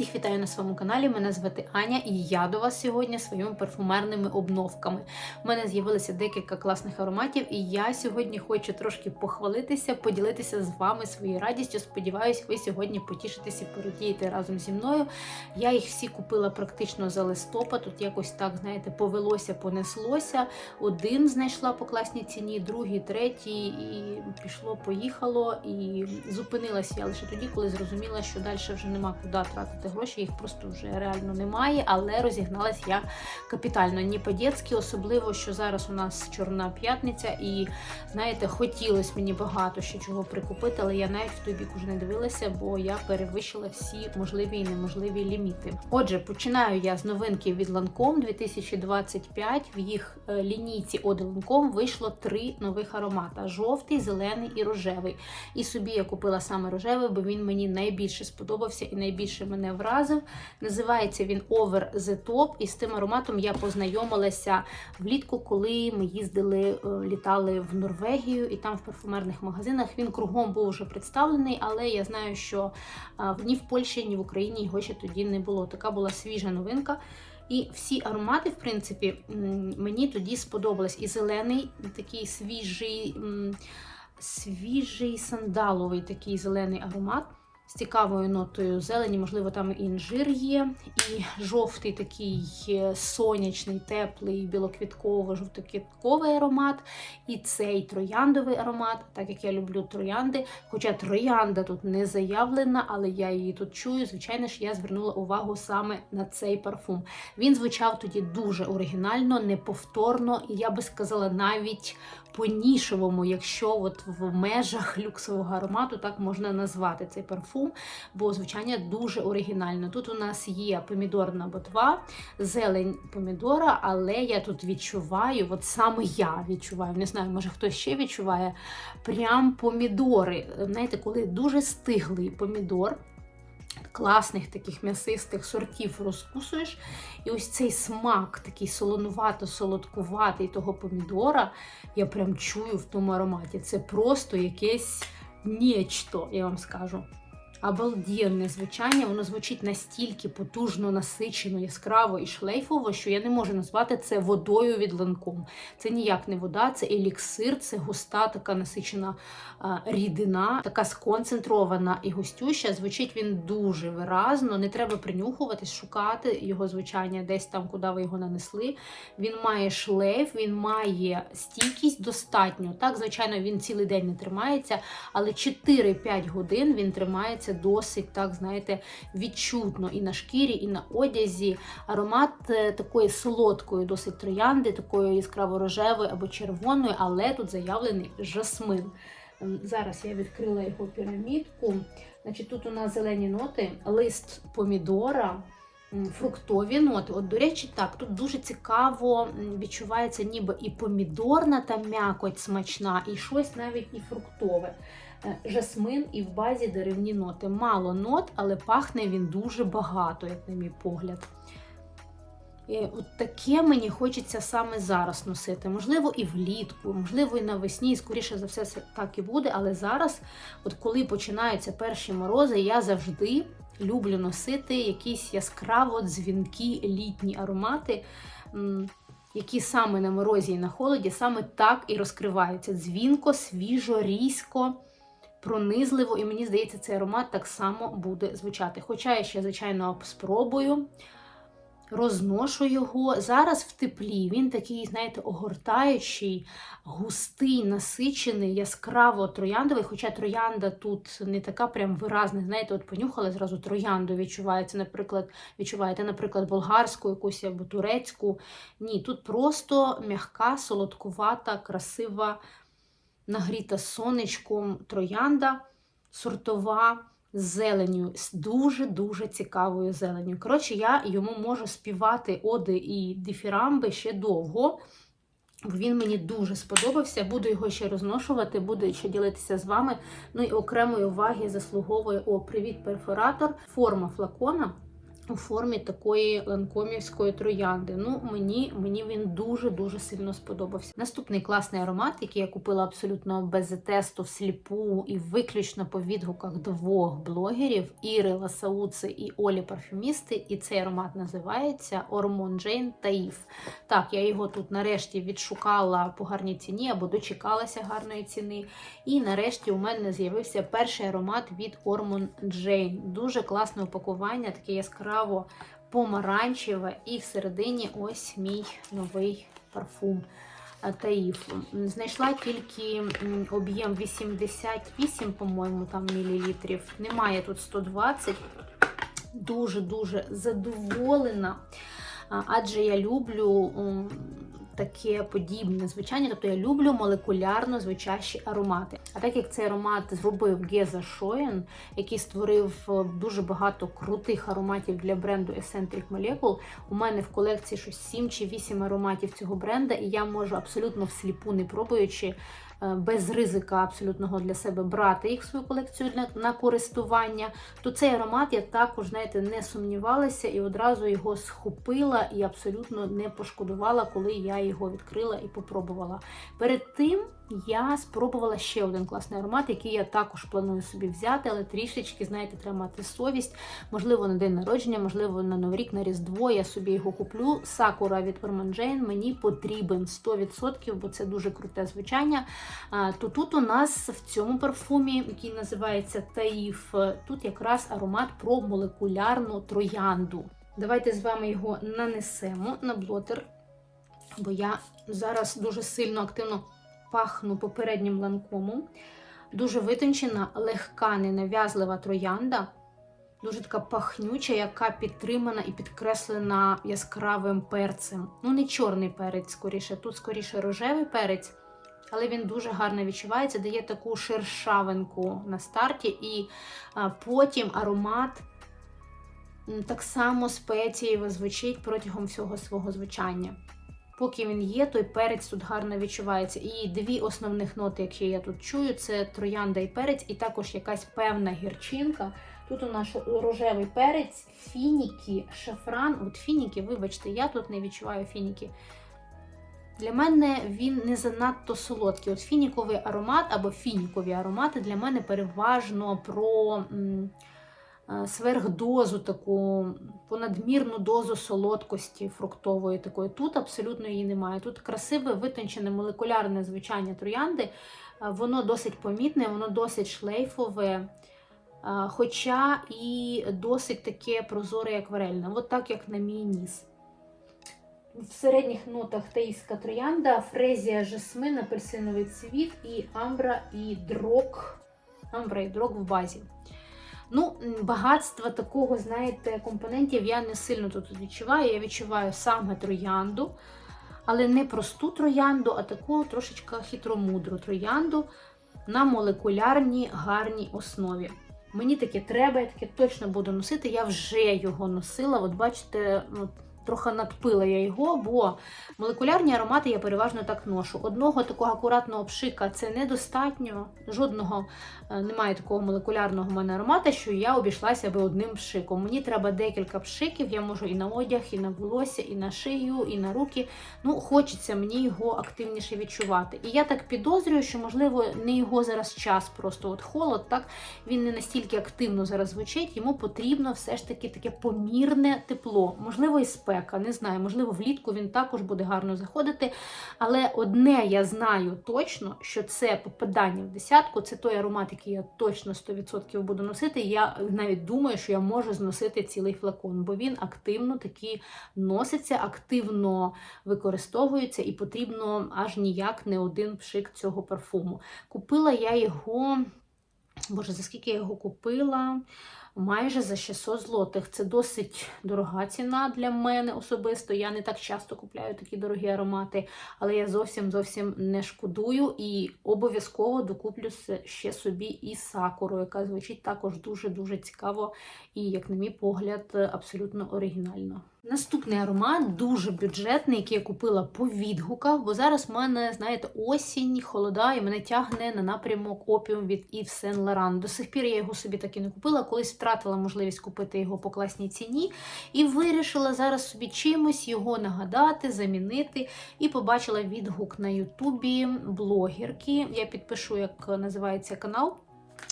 Всіх вітаю на своєму каналі. Мене звати Аня, і я до вас сьогодні своїми парфумерними обновками. У мене з'явилося декілька класних ароматів, і я сьогодні хочу трошки похвалитися, поділитися з вами своєю радістю. Сподіваюсь, ви сьогодні потішитеся і породієте разом зі мною. Я їх всі купила практично за листопад. Тут якось так, знаєте, повелося, понеслося. Один знайшла по класній ціні, другий, третій, і пішло, поїхало. І зупинилася я лише тоді, коли зрозуміла, що далі вже нема куди тратити гроші, їх просто вже реально немає, але розігналась я капітально. Ні по-дєцьки, особливо, що зараз у нас Чорна п'ятниця, і знаєте, хотілося мені багато ще чого прикупити, але я навіть в той бік уже не дивилася, бо я перевищила всі можливі і неможливі ліміти. Отже, починаю я з новинки від Lancome 2025. В їх е, лінійці Оде Lancome вийшло три нових аромата: жовтий, зелений і рожевий. І собі я купила саме рожевий, бо він мені найбільше сподобався і найбільше мене вразив. Називається він Over the Top, і з тим ароматом я познайомилася влітку, коли ми їздили, е, літали в Норвегію, і там в парфумерних магазинах він кругом був вже представлений, але я знаю, що ні в Польщі, ні в Україні його ще тоді не було. Така була свіжа новинка. І всі аромати, в принципі, мені тоді сподобались. І зелений, такий свіжий, свіжий сандаловий такий зелений аромат з цікавою нотою зелені, можливо, там інжир є, і жовтий такий е, сонячний, теплий, білоквітково-жовтоквітковий аромат, і цей трояндовий аромат, так як я люблю троянди. Хоча троянда тут не заявлена, але я її тут чую. Звичайно ж, я звернула увагу саме на цей парфум. Він звучав тоді дуже оригінально, неповторно, і я би сказала, навіть по-нішевому, якщо от в межах люксового аромату так можна назвати цей парфум, бо звучання дуже оригінально. Тут у нас є помідорна ботва, зелень помідора, але я тут відчуваю, от саме я відчуваю, не знаю, може хтось ще відчуває, прям помідори. Знаєте, коли дуже стиглий помідор. Класних таких м'ясистих сортів розкусуєш. І ось цей смак, такий солонувато-солодкуватий того помідора, я прям чую в тому ароматі. Це просто якесь нечто, я вам скажу. Обалденне звучання, воно звучить настільки потужно, насичено, яскраво і шлейфово, що я не можу назвати це водою від ланком. Це ніяк не вода, це еліксир, це густа, така насичена рідина, така сконцентрована і густюща. Звучить він дуже виразно. Не треба принюхуватись, шукати його звучання десь там, куди ви його нанесли. Він має шлейф, він має стійкість достатньо. Так, звичайно, він цілий день не тримається, але 4-5 годин він тримається досить, так, знаєте, відчутно і на шкірі, і на одязі. Аромат е, такої солодкої, досить троянди, такої яскраво-рожевої або червоної, але тут заявлений жасмин. Ем, Зараз я відкрила його пірамідку. Значить, Тут у нас зелені ноти, лист помідора, фруктові ноти. От, до речі, так, тут дуже цікаво відчувається ніби і помідорна та м'якоть смачна, і щось навіть і фруктове. Жасмин і в базі деревні ноти. Мало нот, але пахне він дуже багато, як на мій погляд. І от таке мені хочеться саме зараз носити. Можливо, і влітку, можливо, і навесні, і скоріше за все, так і буде. Але зараз, от коли починаються перші морози, я завжди люблю носити якісь яскраво дзвінкі літні аромати. Які саме на морозі і на холоді, саме так і розкриваються. Дзвінко, свіжо, різко, пронизливо, і мені здається, цей аромат так само буде звучати. Хоча я ще, звичайно, спробую розношу його. Зараз в теплі він такий, знаєте, огортаючий, густий, насичений, яскраво трояндовий. Хоча троянда тут не така прям виразна. Знаєте, от понюхали зразу троянду, відчувається, наприклад, відчуваєте, наприклад, болгарську якусь або турецьку. Ні, тут просто м'яка, солодкувата, красива, нагріта сонечком троянда, сортова з зеленю, з дуже-дуже цікавою зеленю. Коротше, я йому можу співати оди і дифірамби ще довго. Він мені дуже сподобався. Буду його ще розношувати, буду ще ділитися з вами. Ну і окремої уваги заслуговує о, привіт, перфоратор. Форма флакона у формі такої ланкомівської троянди. Ну, мені, мені він дуже-дуже сильно сподобався. Наступний класний аромат, який я купила абсолютно без тесту, всліпу і виключно по відгуках двох блогерів Іри Ласауци і Олі Парфюмісти. І цей аромат називається Ормон Джейн Таїф. Так, я його тут нарешті відшукала по гарній ціні або дочекалася гарної ціни. І нарешті у мене з'явився перший аромат від Ормон Джейн. Дуже класне упакування, таке яскраво помаранчеве, і всередині ось мій новий парфум. е, Таїф. Знайшла тільки об'єм 88, по-моєму, там мілілітрів. Немає тут 120. Дуже-дуже задоволена. Адже я люблю таке подібне звучання, тобто я люблю молекулярно звучащі аромати. А так як цей аромат зробив Геза Шоєн, який створив е, дуже багато крутих ароматів для бренду Eccentric Molecule, у мене в колекції щось 7 чи 8 ароматів цього бренда, і я можу абсолютно всліпу, не пробуючи, без ризика абсолютного для себе брати їх в свою колекцію на користування, то цей аромат я також, знаєте, не сумнівалася і одразу його схопила і абсолютно не пошкодувала, коли я його відкрила і попробувала. Перед тим я спробувала ще один класний аромат, який я також планую собі взяти, але трішечки, знаєте, треба мати совість. Можливо, на день народження, можливо, на Новий рік, на Різдво я собі його куплю. Сакура від Orman Jane мені потрібен 100%, бо це дуже круте звучання. То тут у нас в цьому парфумі, який називається Таїф, тут якраз аромат про молекулярну троянду. Давайте з вами його нанесемо на блотер, бо я зараз дуже сильно активно пахну попереднім ланкомом. Дуже витончена, легка, ненав'язлива троянда. Дуже така пахнюча, яка підтримана і підкреслена яскравим перцем. Ну, не чорний перець, скоріше, тут скоріше рожевий перець, але він дуже гарно відчувається, дає таку шершавинку на старті, і потім аромат так само спецієво звучить протягом всього свого звучання. Поки він є, той перець тут гарно відчувається. І дві основних ноти, які я тут чую, це троянда і перець, і також якась певна гірчинка. Тут у нас рожевий перець, фініки, шафран. От фініки, вибачте, я тут не відчуваю фініки. Для мене він не занадто солодкий. От фініковий аромат або фінікові аромати для мене переважно про м, сверхдозу, таку понадмірну дозу солодкості фруктової такої. Тут абсолютно її немає. Тут красиве, витончене молекулярне звучання троянди. Е, Воно досить помітне, воно досить шлейфове. е, Хоча і досить таке прозоре і акварельне, от так як на мій ніс. В середніх нотах таїська троянда, фрезія, жасмин, апельсиновий цвіт і амбра і дрок. Амбра і дрок в базі. Ну, багатство такого, знаєте, компонентів я не сильно тут відчуваю. Я відчуваю саме троянду, але не просту троянду, а таку трошечки хитромудру троянду на молекулярній гарній основі. Мені таке треба, я таке точно буду носити. Я вже його носила. От бачите, ну, трохи надпила я його, бо молекулярні аромати я переважно так ношу. Одного такого акуратного пшика це недостатньо. Жодного е, немає такого молекулярного в мене аромата, що я обійшлася би одним пшиком. Мені треба декілька пшиків, я можу і на одяг, і на волосся, і на шию, і на руки. Ну, хочеться мені його активніше відчувати. І я так підозрюю, що, можливо, не його зараз час, просто от холод, так він не настільки активно зараз звучить, йому потрібно все ж таки таке помірне тепло, можливо, і спека, не знаю, можливо, влітку він також буде гарно заходити. Але одне я знаю точно, що це попадання в десятку, це той аромат, який я точно 100% буду носити. Я навіть думаю, що я можу зносити цілий флакон, бо він активно таки носиться, активно використовується і потрібно аж ніяк не один пшик цього парфуму. Купила я його. Боже, за скільки я його купила? Майже за 600 злотих. Це досить дорога ціна для мене особисто. Я не так часто купляю такі дорогі аромати, але я зовсім зовсім не шкодую і обов'язково докуплю ще собі і сакуру, яка звучить також дуже-дуже цікаво і, як на мій погляд, абсолютно оригінально. Наступний аромат дуже бюджетний, який я купила по відгуках, бо зараз в мене, знаєте, осінь, холода, і мене тягне на напрямок опіум від Yves Saint Laurent. До сих пір я його собі так і не купила, колись втратила можливість купити його по класній ціні, і вирішила зараз собі чимось його нагадати, замінити. І побачила відгук на Ютубі блогерки. Я підпишу, як називається канал.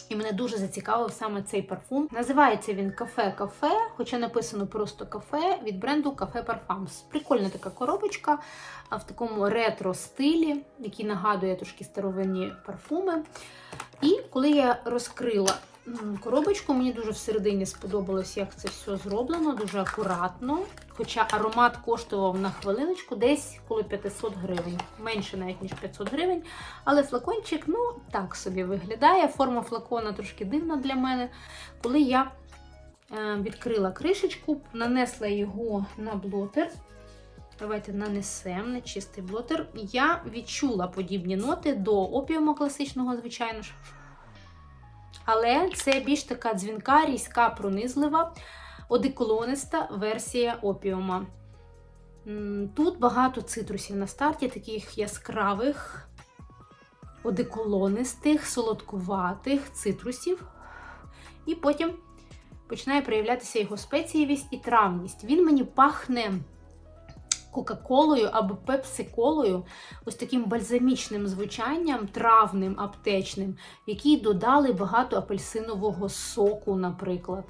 І мене дуже зацікавив саме цей парфум. Називається він кафе-кафе, хоча написано просто кафе від бренду Кафе Parfums. Прикольна така коробочка в такому ретро-стилі, який нагадує трошки старовинні парфуми. І коли я розкрила коробочку, мені дуже всередині сподобалось, як це все зроблено, дуже акуратно. Хоча аромат коштував на хвилиночку десь коло 500 гривень, менше навіть ніж 500 гривень. Але флакончик, ну, так собі виглядає. Форма флакона трошки дивна для мене. Коли я е, відкрила кришечку, нанесла його на блотер. Давайте нанесемо на чистий блотер. Я відчула подібні ноти до опіуму класичного, звичайно ж. Але це більш така дзвінка, різка, пронизлива, одеколониста версія опіума. Тут багато цитрусів на старті, таких яскравих, одеколонистих, солодкуватих цитрусів. І потім починає проявлятися його спецієвість і травність. Він мені пахне Кока-колою або пепсиколою, ось таким бальзамічним звучанням, травним, аптечним, який додали багато апельсинового соку, наприклад.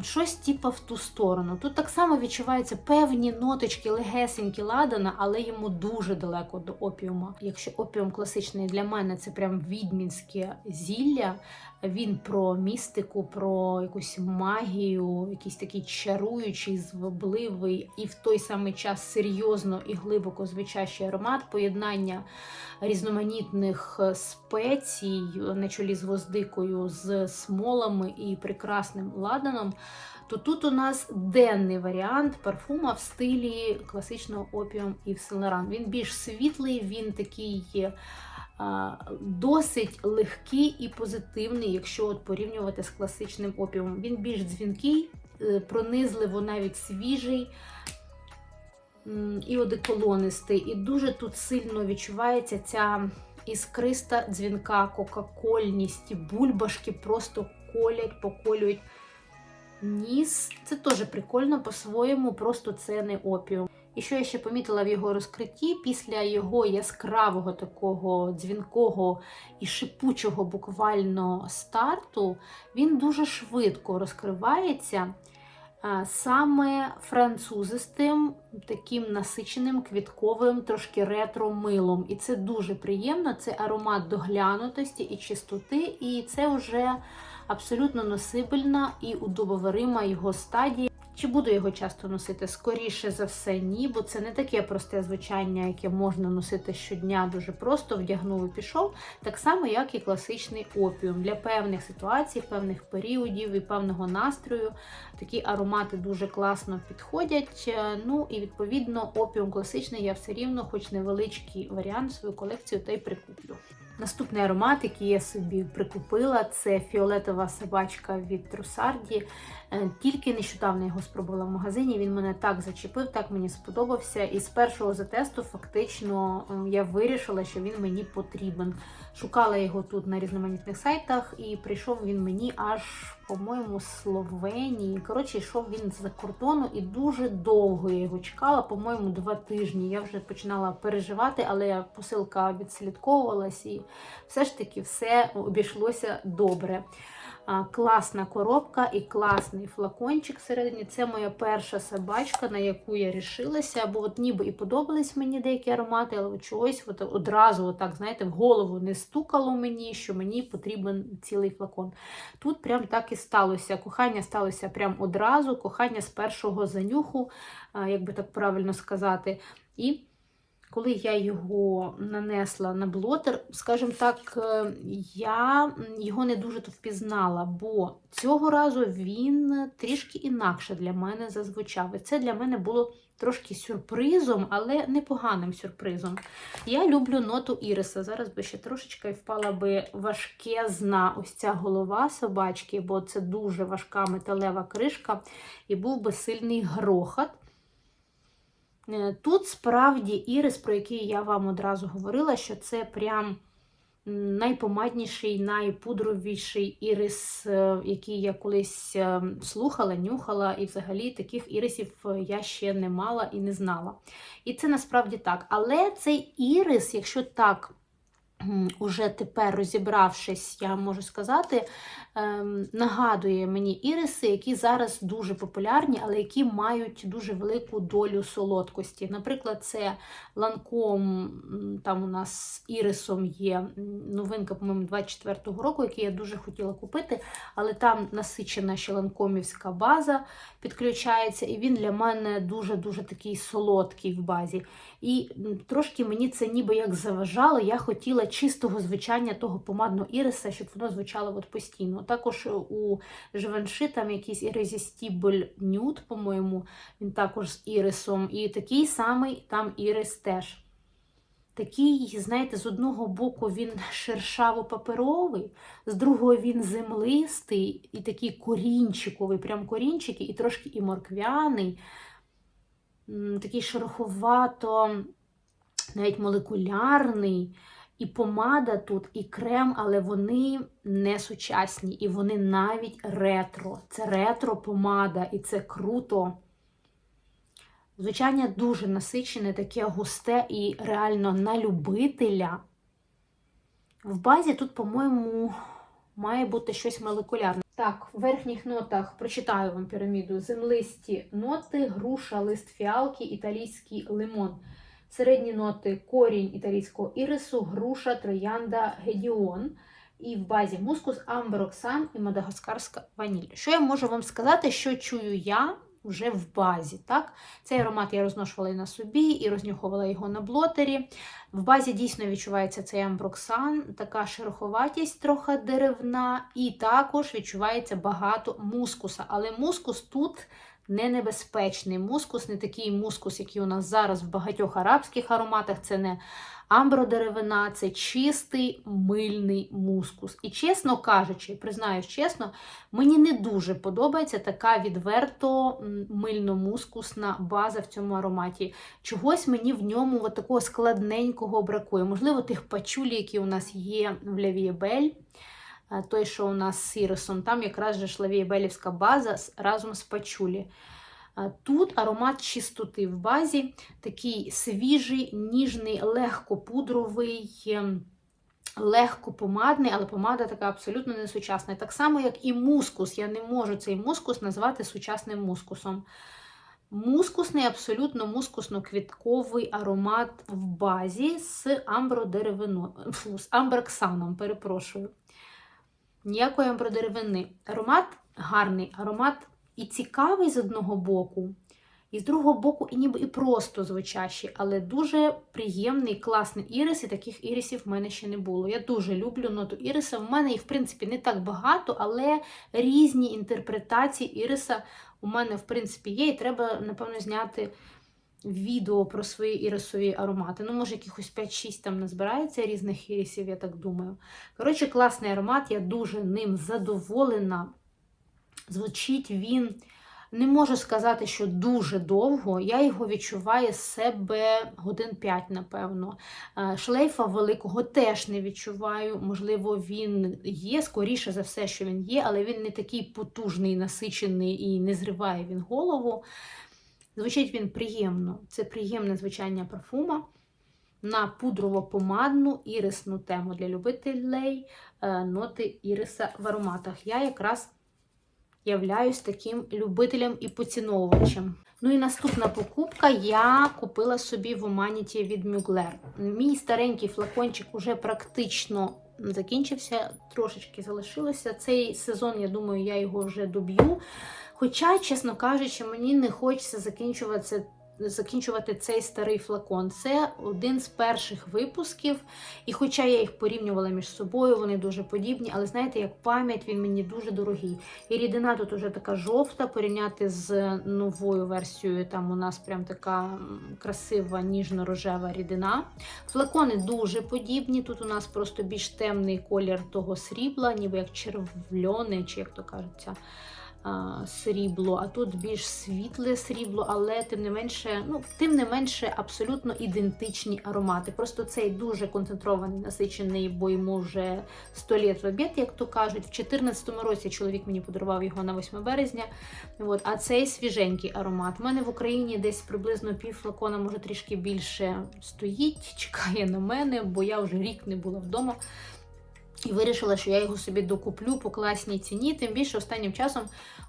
Щось типа в ту сторону. Тут так само відчуваються певні ноточки, легесенькі ладана, але йому дуже далеко до опіума. Якщо опіум класичний для мене це прям відмінське зілля, він про містику, про якусь магію, якийсь такий чаруючий, звабливий і в той самий час серйозно і глибоко звучащий аромат, поєднання різноманітних спецій на чолі з гвоздикою, з смолами і прекрасним ладаном. То тут у нас денний варіант парфума в стилі класичного опіум і Saint Він більш світлий, він такий є досить легкий і позитивний, якщо от порівнювати з класичним опіумом. Він більш дзвінкий, е, пронизливо, навіть свіжий. І одеколонистий, і дуже тут сильно відчувається ця іскриста дзвінка, кока-кольність, бульбашки просто колять, поколюють ніс. Це теж прикольно по-своєму, просто це не опіум. І що я ще помітила в його розкритті, після його яскравого такого дзвінкого і шипучого буквально старту, він дуже швидко розкривається. Саме французистим, таким насиченим, квітковим, трошки ретро-милом. І це дуже приємно. Це аромат доглянутості і чистоти, і це вже абсолютно носибельна і удобоварима його стадія. Чи буду його часто носити? Скоріше за все, ні, бо це не таке просте звучання, яке можна носити щодня дуже просто вдягнув і пішов. Так само, як і класичний опіум. Для певних ситуацій, певних періодів і певного настрою такі аромати дуже класно підходять. Е, Ну і відповідно опіум класичний я все рівно, хоч невеличкий варіант, в свою колекцію та й прикуплю. Наступний аромат, який я собі прикупила, це фіолетова собачка від Трусарді. Е, Тільки нещодавно його спробувала в магазині. Він мене так зачепив, так мені сподобався. І з першого затесту фактично ем, я вирішила, що він мені потрібен. Шукала його тут на різноманітних сайтах, і прийшов він мені аж, по-моєму, Словенії. Коротше, йшов він з-за кордону і дуже довго я його чекала, по-моєму, два тижні. Я вже починала переживати, але посилка відслідковувалась і все ж таки все обійшлося добре. Класна коробка і класний флакончик всередині. Це моя перша собачка, на яку я рішилася. Бо от ніби і подобались мені деякі аромати, але чогось от одразу, отак, знаєте, в голову не стукало мені, що мені потрібен цілий флакон. Тут прям так і сталося. Кохання сталося прям одразу, кохання з першого занюху, як би так правильно сказати. І коли я його нанесла на блотер, скажімо так, е, я його не дуже то впізнала, бо цього разу він трішки інакше для мене зазвучав. І це для мене було трошки сюрпризом, але непоганим сюрпризом. Я люблю ноту Іриса. Зараз би ще трошечки впала би важкезна ось ця голова собачки, бо це дуже важка металева кришка, і був би сильний грохот. Е, Тут справді ірис, про який я вам одразу говорила, що це прям найпомадніший, найпудровіший ірис, е, який я колись е, слухала, нюхала, і взагалі таких ірисів я ще не мала і не знала. І це насправді так. Але цей ірис, якщо так. Уже тепер розібравшись, я можу сказати, ем, нагадує мені іриси, які зараз дуже популярні, але які мають дуже велику долю солодкості. Наприклад, це ланком, там у нас з ірисом є новинка, по-моєму, 24-го року, який я дуже хотіла купити, але там насичена ще ланкомівська база підключається, і він для мене дуже-дуже такий солодкий в базі. І трошки мені це ніби як заважало. Я хотіла чистого звучання того помадного іриса, щоб воно звучало от постійно. Також у Живанши там якийсь Irresistible Nude, по-моєму, він також з ірисом. І такий самий там ірис теж. Такий, знаєте, з одного боку він шершаво-паперовий, з другого він землистий і такий корінчиковий, прям корінчики, і трошки і морквяний, такий шероховато, навіть молекулярний. І помада тут, і крем, але вони не сучасні, і вони навіть ретро. Це ретро-помада, і це круто. Звучання дуже насичене, таке густе і реально на любителя. В базі тут, по-моєму, має бути щось молекулярне. Так, в верхніх нотах прочитаю вам піраміду: землисті ноти, груша, лист фіалки, італійський лимон. Середні ноти корінь італійського ірису, груша, троянда, гедіон. І в базі мускус, амброксан і мадагаскарська ваніль. Що я можу вам сказати, що чую я вже в базі? так? Цей аромат я розношувала і на собі, і рознюхувала його на блотері. В базі дійсно відчувається цей амброксан, така шероховатість, трохи деревна, і також відчувається багато мускуса. Але мускус тут не небезпечний. Мускус, не такий мускус, який у нас зараз в багатьох арабських ароматах. Це не амбродеревина, це чистий мильний мускус. І, чесно кажучи, признаюсь чесно, мені не дуже подобається така відверто мильно-мускусна база в цьому ароматі. Чогось мені в ньому от такого складненького бракує. Можливо, тих пачулі, які у нас є в Лявієбель. Е, Той, що у нас з ірисом, там якраз же ж лавієбелівська база разом з пачулі. Е, Тут аромат чистоти в базі, такий свіжий, ніжний, легкопудровий, ем, легкопомадний, але помада така абсолютно не сучасна. Так само, як і мускус. Я не можу цей мускус назвати сучасним мускусом. Мускусний, абсолютно мускусно-квітковий аромат в базі з амбродеревино, з амброксаном, перепрошую. Ніякої амбродеревини. Аромат гарний, аромат і цікавий з одного боку, і з другого боку, і ніби і просто звучащий, але дуже приємний, класний ірис, і таких ірисів в мене ще не було. Я дуже люблю ноту іриса. В мене їх, в принципі, не так багато, але різні інтерпретації іриса у мене, в принципі, є, і треба, напевно, зняти відео про свої ірисові аромати. Ну, може, якихось 5-6 там назбирається різних ірисів, я так думаю. Коротше, класний аромат, я дуже ним задоволена. Звучить він, не можу сказати, що дуже довго. Я його відчуваю з себе годин 5, напевно. Е, Шлейфа великого теж не відчуваю. Можливо, він є, скоріше за все, що він є, але він не такий потужний, насичений і не зриває він голову. Звучить він приємно. Це приємне звучання парфума на пудрово-помадну ірисну тему для любителей е, ноти іриса в ароматах. Я якраз являюсь таким любителем і поціновувачем. Ну і наступна покупка я купила собі в Humanity від Mugler. Мій старенький флакончик уже практично закінчився, трошечки залишилося. Цей сезон, я думаю, я його вже доб'ю. Хоча, чесно кажучи, мені не хочеться закінчувати, закінчувати цей старий флакон. Це один з перших випусків. І хоча я їх порівнювала між собою, вони дуже подібні, але знаєте, як пам'ять він мені дуже дорогий. І рідина тут уже така жовта, порівняти з новою версією. Там у нас прям така красива ніжно-рожева рідина. Флакони дуже подібні. Тут у нас просто більш темний колір того срібла, ніби як червльоний, чи як то кажеться. Срібло, а тут більш світле срібло, але тим не менше, ну, тим не менше абсолютно ідентичні аромати. Просто цей дуже концентрований, насичений, бо йому вже 100 літ в обід, як то кажуть. В 2014 році чоловік мені подарував його на 8 березня. От, а цей свіженький аромат. У мене в Україні десь приблизно пів флакона, може трішки більше стоїть, чекає на мене, бо я вже рік не була вдома. І вирішила, що я його собі докуплю по класній ціні. Тим більше останнім часом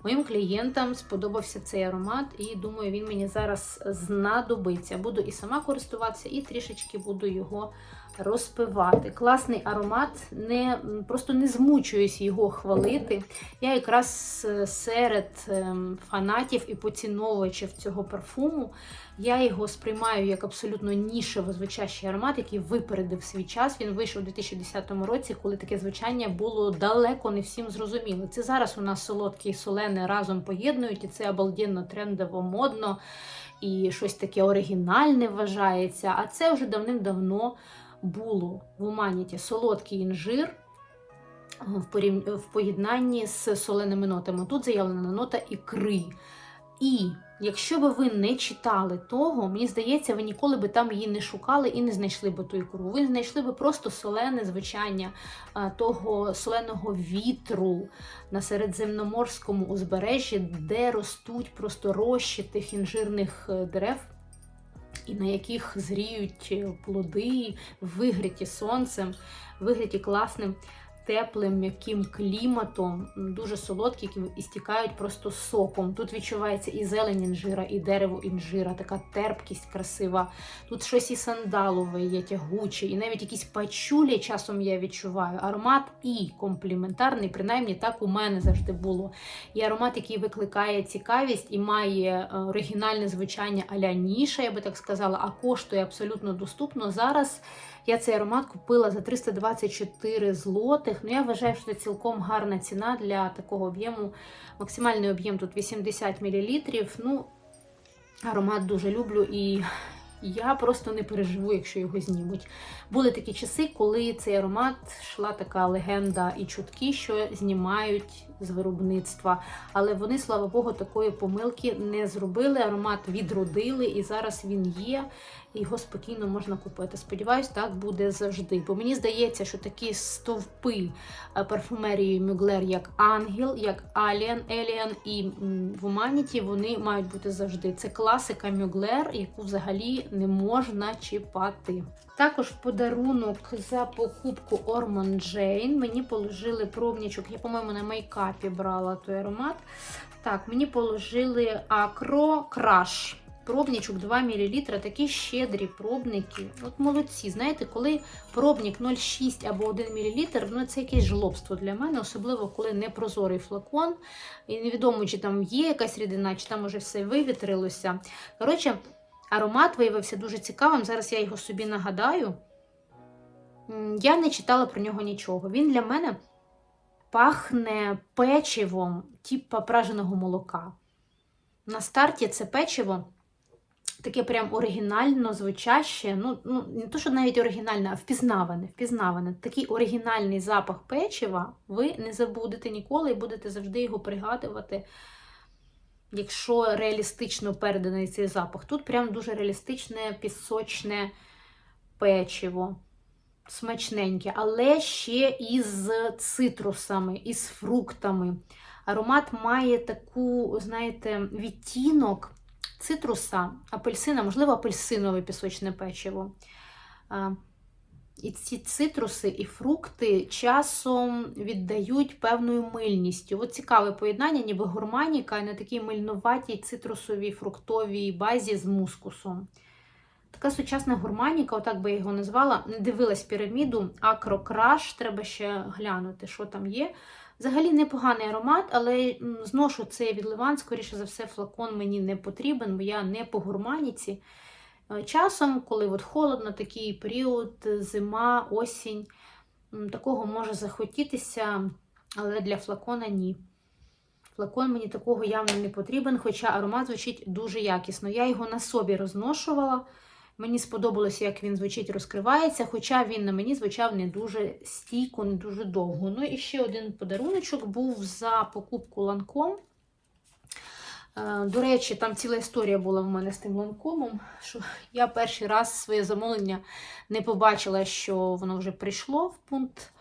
моїм клієнтам сподобався цей аромат, і думаю, він мені зараз знадобиться. Буду і сама користуватися, і трішечки буду його розпивати. Класний аромат, не, просто не змучуюсь його хвалити. Я якраз е, серед ем, фанатів і поціновувачів цього парфуму. Я його сприймаю як абсолютно нішево звучащий аромат, який випередив свій час. Він вийшов у 2010 році, коли таке звучання було далеко не всім зрозуміло. Це зараз у нас солодке і солене разом поєднують, і це обалденно трендово, модно і щось таке оригінальне вважається. А це вже давним-давно було в Уманіті солодкий інжир. В порів- в поєднанні з соленими нотами. Тут заявлена нота ікри. І якщо би ви не читали того, мені здається, ви ніколи би там її не шукали і не знайшли би ту ікру. Ви знайшли би просто солене звучання того соленого вітру на середземноморському узбережжі, де ростуть просто рощі тих інжирних е, дерев. І на яких зріють е, плоди, вигріті сонцем, вигріті класним теплим, м'яким кліматом, дуже солодкі, які і стікають просто соком. Тут відчувається і зелень інжира, і дерево інжира, така терпкість красива. Тут щось і сандалове, є тягуче, і навіть якісь пачулі часом я відчуваю. Аромат і компліментарний, принаймні так у мене завжди було. І аромат, який викликає цікавість і має е, оригінальне звучання а-ля ніша, я би так сказала, а коштує абсолютно доступно. Зараз я цей аромат купила за 324 злотих. Ну, я вважаю, що це цілком гарна ціна для такого об'єму. Максимальний об'єм тут 80 мл. Ну, аромат дуже люблю і я просто не переживу, якщо його знімуть. Були такі часи, коли цей аромат йшла така легенда і чутки, що знімають з виробництва. Але вони, слава Богу, такої помилки не зробили. Аромат відродили, і зараз він є. Його спокійно можна купити. Сподіваюсь, так буде завжди. Бо мені здається, що такі стовпи е, парфумерії Мюглер, як Ангел, як Alien, Alien і м, в Humanity, вони мають бути завжди. Це класика Мюглер, яку взагалі не можна чіпати. Також в подарунок за покупку Ormond Jane мені положили пробничок. Я, по-моєму, на мейкапі брала той аромат. Так, мені положили Acro Crush. Пробничок 2 мл, такі щедрі пробники. От молодці. Знаєте, коли пробник 0,6 або 1 мл, ну це якесь жлобство для мене, особливо коли непрозорий флакон. І невідомо, чи там є якась рідина, чи там уже все вивітрилося. Коротше, аромат виявився дуже цікавим. Зараз я його собі нагадаю. Я не читала про нього нічого. Він для мене пахне печивом, типа праженого молока. На старті це печиво таке прям оригінально звучаще. Ну, ну не то, що навіть оригінальне, а впізнаване, впізнаване. Такий оригінальний запах печива ви не забудете ніколи і будете завжди його пригадувати, якщо реалістично переданий цей запах. Тут прям дуже реалістичне, пісочне печиво. Смачненьке, але ще із цитрусами, із фруктами. Аромат має таку, знаєте, відтінок цитруса, апельсина, можливо, апельсинове пісочне печиво. І ці цитруси і фрукти часом віддають певною мильністю. От цікаве поєднання, ніби гурманіка на такій мильноватій цитрусовій фруктовій базі з мускусом. Така сучасна гурманіка, отак би я його назвала. Не дивилась піраміду, акрокраш, треба ще глянути, що там є. Взагалі непоганий аромат, але зношу цей від Ливан, скоріше за все, флакон мені не потрібен, бо я не по гурманіці. Е, Часом, коли от холодно, такий період, зима, осінь, такого може захотітися, але для флакона ні. Флакон мені такого явно не потрібен, хоча аромат звучить дуже якісно. Я його на собі розношувала. Мені сподобалося, як він звучить, розкривається, хоча він на мені звучав не дуже стійко, не дуже довго. Ну і ще один подаруночок був за покупку ланком. Е, До речі, там ціла історія була в мене з тим ланкомом, що я перший раз своє замовлення не побачила, що воно вже прийшло в пункт,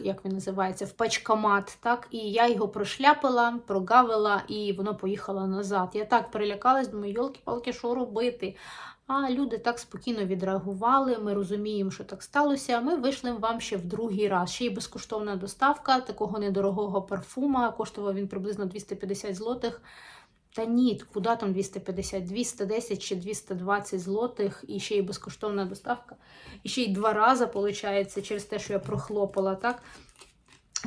як він називається, в пачкомат. Так? І я його прошляпила, прогавила, і воно поїхало назад. Я так перелякалась, думаю, йолки-палки, що робити? А люди так спокійно відреагували. Ми розуміємо, що так сталося. Ми вийшли вам ще в другий раз. Ще й безкоштовна доставка такого недорогого парфума. Коштував він приблизно 250 злотих. Та ні, куди там 250? 210 чи 220 злотих, і ще й безкоштовна доставка. І ще й два рази, виходить, через те, що я прохлопала, так?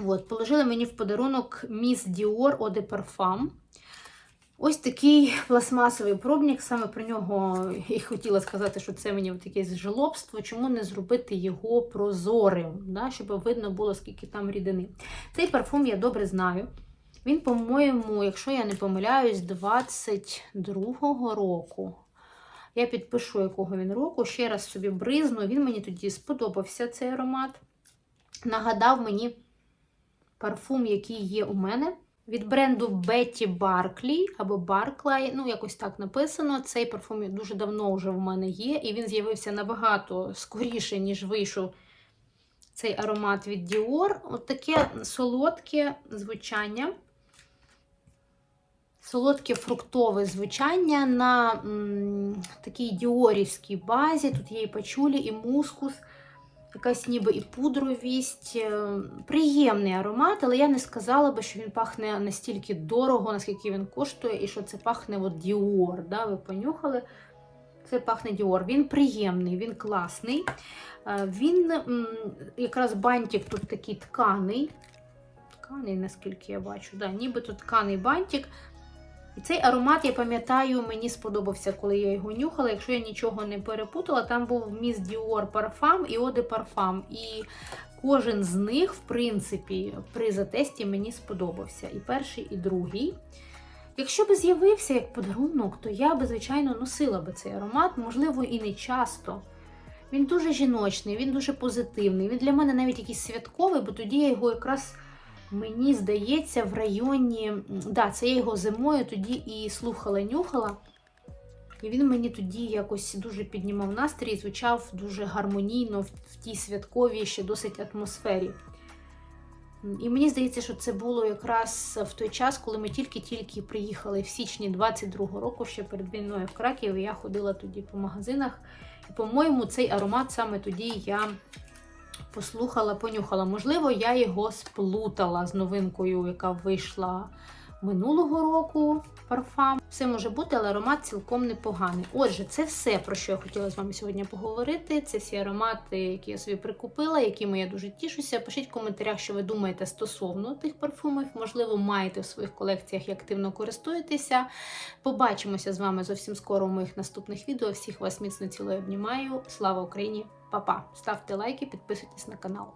От, положили мені в подарунок Miss Dior Eau de Parfum. Ось такий пластмасовий пробник, саме про нього і хотіла сказати, що це мені якесь жлобство. Чому не зробити його прозорим, да, щоб видно було, скільки там рідини. Цей парфум я добре знаю. Він, по-моєму, якщо я не помиляюсь, 22-го року. Я підпишу, якого він року, ще раз собі бризну. Він мені тоді сподобався цей аромат. Нагадав мені парфум, який є у мене. Від бренду Betty Barclay або Barclay, ну якось так написано. Цей парфум дуже давно вже в мене є, і він з'явився набагато скоріше, ніж вийшов цей аромат від Dior. От таке солодке звучання. Солодке фруктове звучання на м, такій діорівській базі. Тут є і пачулі, і мускус, якась ніби і пудровість. Е, Приємний аромат, але я не сказала би, що він пахне настільки дорого, наскільки він коштує, і що це пахне от Dior. Да? Ви понюхали? Це пахне Dior. Він приємний, він класний. Е, Він м, якраз бантик тут такий тканий. Тканий, наскільки я бачу, да, нібито тканий бантик. І цей аромат, я пам'ятаю, мені сподобався, коли я його нюхала. Якщо я нічого не перепутала, там був Miss Dior парфам і de Parfum. І кожен з них, в принципі, при затесті мені сподобався. І перший, і другий. Якщо би з'явився як подарунок, то я би, звичайно, носила би цей аромат, можливо, і не часто. Він дуже жіночний, він дуже позитивний. Він для мене навіть якийсь святковий, бо тоді я його якраз, мені здається, в районі. Да, це я його зимою тоді і слухала, нюхала. І він мені тоді якось дуже піднімав настрій, звучав дуже гармонійно в тій святковій ще досить атмосфері. І мені здається, що це було якраз в той час, коли ми тільки-тільки приїхали в січні 22-го року, ще перед війною в Краків. і Я ходила тоді по магазинах. І, по-моєму, цей аромат саме тоді я послухала, понюхала. Можливо, я його сплутала з новинкою, яка вийшла минулого року. Парфам. Все може бути, але аромат цілком непоганий. Отже, це все, про що я хотіла з вами сьогодні поговорити. Це всі аромати, які я собі прикупила, якими я дуже тішуся. Пишіть в коментарях, що ви думаєте стосовно тих парфумів. Можливо, маєте в своїх колекціях і активно користуєтеся. Побачимося з вами зовсім скоро у моїх наступних відео. Всіх вас міцно цілою обнімаю. Слава Україні! Па-па! Ставте лайки, підписуйтесь на канал.